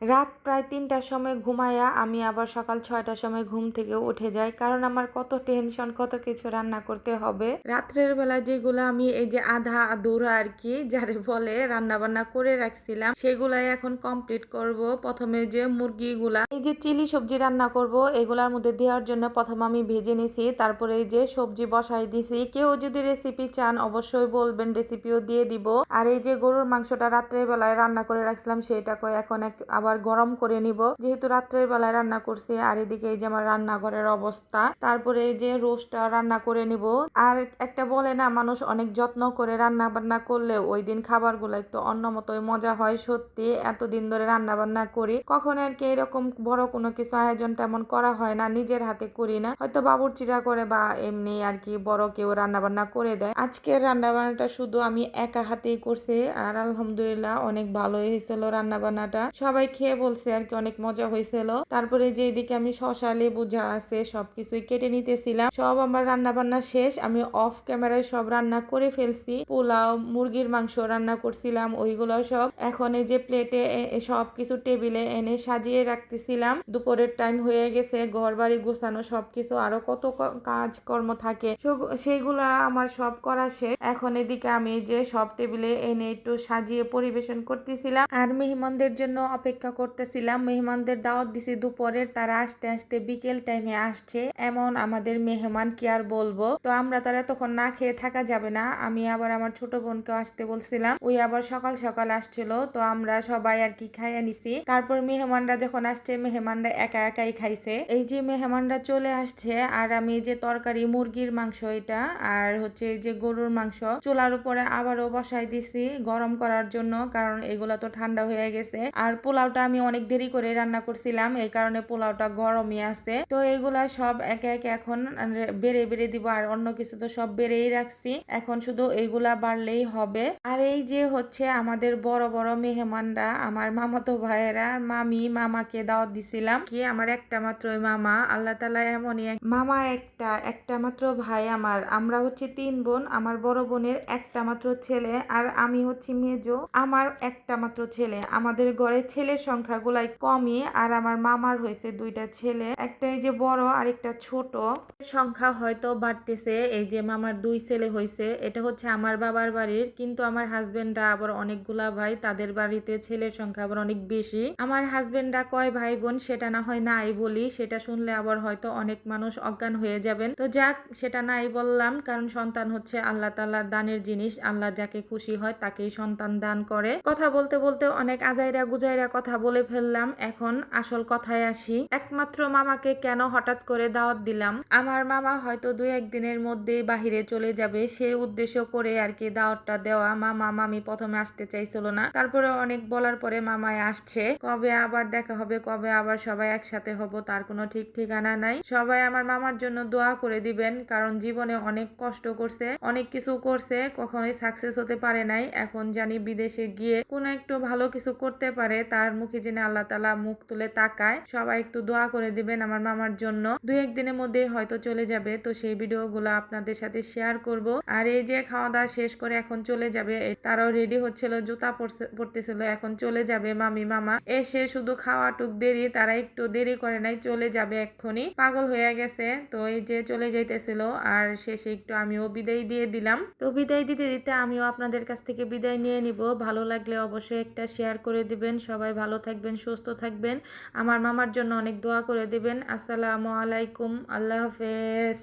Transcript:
রাত প্রায় তিনটার সময় ঘুমায়া আমি আবার সকাল ছয়টার সময় ঘুম থেকে উঠে যাই, কারণ আমার কত টেনশন কত কিছু রান্না করতে হবে। রাত্রের বেলা যেগুলো আমি এই যে আধা আধুরা আর কি, যারে বলে রান্না বান্না করে রাখছিলাম, সেগুলাই এখন কমপ্লিট করব। প্রথমে যে মুরগিগুলা, এই যে চিলি সবজি রান্না করব, এগুলার মধ্যে দেওয়ার জন্য প্রথম আমি ভেজে নিছি, তারপরে এই যে সবজি বসাই দিছি। কেউ যদি রেসিপি চান, অবশ্যই বলবেন রেসিপিও দিয়ে দিব। আর এই যে গরুর মাংসটা রাত্রের বেলায় রান্না করে রাখছিলাম সেটাকে এখন এক আবার গরম করে নিব। যেহেতু রাত্রের বেলায় রান্না করছি, আর এদিকে এই যে আমার রান্নাঘরের অবস্থা, তারপরে এই যে রোস্টটা রান্না করে নিব। আর একটা বলে না, মানুষ অনেক যত্ন করে রান্না বান্না করলে ওই দিন খাবারগুলো একটু অন্য মতোই মজা হয়, সত্যি। এতদিন ধরে রান্না বান্না করি। কখন আর কি এরকম বড় কোনো কিছু আয়োজন তেমন করা হয় না, নিজের হাতে করি না। হয়তো বাবুর্চিরা করে বা এমনি আর কি বড় কেউ রান্না বান্না করে দেয়। আজকের রান্না বান্নাটা শুধু আমি একা হাতেই করছি, আর আলহামদুলিল্লাহ অনেক ভালোই হয়েছিল রান্না বান্নাটা সবাই খেয়ে বলছে আর কি, অনেক মজা হয়েছিল। তারপরে যে এদিকে আমি শশা, লেবু যা আছে সবকিছুই কেটে নিতেছিলাম। সব আমার রান্না বান্না শেষ, আমি অফ ক্যামেরায় সব রান্না করে ফেলছি। পোলাও, মুরগির মাংস রান্না করছিলাম, ওইগুলো সব এখন এই যে প্লেটে সব কিছু টেবিলে এনে সাজিয়ে রাখতেছিলাম। দুপুরের টাইম হয়ে গেছে ঘর বাড়ি গোছানো সবকিছু, আরও কত কাজ কর্ম থাকে সেইগুলা আমার সব করা শেষ। এখন এদিকে আমি যে সব টেবিলে এনে একটু সাজিয়ে পরিবেশন করতেছিলাম। আর মেহমানদের জন্য অপেক্ষা করতেছিলাম, মেহমানদের দাওয়াত দিছি দুপুরের তারা আসতে আসতে বিকেল টাইমে আসছে। এমন আমাদের মেহমান কি আর বলব? তো আমরা তারা তখন না খেয়ে থাকা যাবে না। আমি আবার আমার ছোট বোনকে আসতে বলছিলাম। ওই আবার সকাল সকাল আসছিল। তো আমরা সবাই আর কি খাইয়া নিছি। তারপর মেহমানরা যখন আসছে, মেহমানরা একা একাই খাইছে। এই যে মেহমানরা চলে আসছে, আর আমি যে তরকারি, মুরগির মাংস এটা, আর হচ্ছে যে গরুর মাংস, চুলার উপরে আবারও বসাই দিছি গরম করার জন্য, কারণ এগুলা তো ঠান্ডা হয়ে গেছে। আর পোলাওটা আমি অনেক দেরি করে রান্না করছিলাম, এই কারণে পোলাওটা গরমই আছে। তো এগুলা সব একে একে এখন বেড়ে বেড়ে দিব, আর অন্য কিছু তো সব বেড়েই রাখছি। এখন শুধু এইগুলা বাড়লেই হবে। আর এই যে হচ্ছে আমাদের বড় বড় মেহমানরা, আমার মামাতো ভাইয়েরা মামি, মামাকে দাওয়াত দিছিলাম কি আমার একটা মাত্রই মামা। আল্লাহ তালা এমনই মামা একটা একটা মাত্র ভাই আমার। আমরা হচ্ছে তিন বোন, আমার বড় বোনের একটা মাত্র ছেলে, আর আমি হচ্ছি মেজো, আমার একটা মাত্র ছেলে। আমাদের ঘরে ছেলের সংখ্যা গুলাই কমই, আর আমার মামার হয়েছে দুইটা ছেলে একটা এই যে বড় আর একটা ছোট। সংখ্যা হয়তো বাড়তেছে, এই যে মামার দুই ছেলে হয়েছে, এটা হচ্ছে আমার বাবার বাড়ির, কিন্তু আমার হাজবেন্ডরা আবার অনেকগুলা ভাই, তাদের বাড়িতে ছেলের সংখ্যা আবার অনেক বেশি। আমার হাজবেন্ডরা কয় ভাই বোন, সেটা না হয় নাই বলি, সেটা শুনলে আবার হয়তো অনেক মানুষ অজ্ঞান হয়ে যাবেন। তো যাক, সেটা নাই বললাম, কারণ সন্তান হচ্ছে আল্লাহ তাল্লাহ দানের জিনিস, আল্লাহ যাকে খুশি হয় তাকেই সন্তান দান করে। কথা বলতে বলতে অনেক আজাইরা গুজাইরা কথা বলে ফেললাম, এখন আসল কথায় আসি। একমাত্র মামাকে কেন হঠাৎ করে দাওয়াত দিলাম? আমার মামা হয়তো দুই একদিনের মধ্যেই বাহিরে চলে যাবে সেই উদ্দেশ্য করে আর কি দাওয়াতটা দেওয়া মামা মামি প্রথমে আসতে চাইছিল না। তারপরে অনেক বলার পরে মামায় আসছে। কবে আবার দেখা হবে, কবে আবার সবাই একসাথে হব, তার কোনো ঠিক ঠিকানা নাই। সবাই আমার মামার জন্য দোয়া করে দিবেন, কারণ জীবনে অনেক কষ্ট করছে, অনেক কিছু করছে, কখনোই সাকসেস হতে পারে নাই। এখন জানি বিদেশে গিয়ে কোনো একটু ভালো কিছু করতে পারে, তার মুখে জেনে আল্লাহ তালা মুখ তুলে তাকায়, সবাই একটু দোয়া করে দিবেন আমার মামার জন্য। দুই একদিনের মধ্যে হয়তো চলে যাবে, তো সেই ভিডিওগুলো আপনাদের সাথে শেয়ার করব। আর এই যে খাওয়া দাওয়া শেষ করে এখন চলে যাবে তারাও রেডি হচ্ছিল, জুতা পরতেছিল, এখন চলে যাবে মামি, মামা। এসে শুধু খাওয়া টুক দেরি, তারা একটু দেরি করে নাই, চলে যাবে এক্ষুনি। পাগল হয়ে গেছে, তো এই যে চলে যাইতেছিল, আর শেষে একটু আমিও বিদায় দিয়ে দিলাম। তো বিদায় দিতে দিতে আমিও আপনাদের কাছ থেকে বিদায় নিয়ে নিব। ভালো লাগলে অবশ্যই একটা শেয়ার করে দিবেন, সবাই ভালো থাকবেন, সুস্থ থাকবেন। আমার মামার জন্য অনেক দোয়া করে দেবেন। আসসালামু আলাইকুম। আল্লাহ হাফেজ।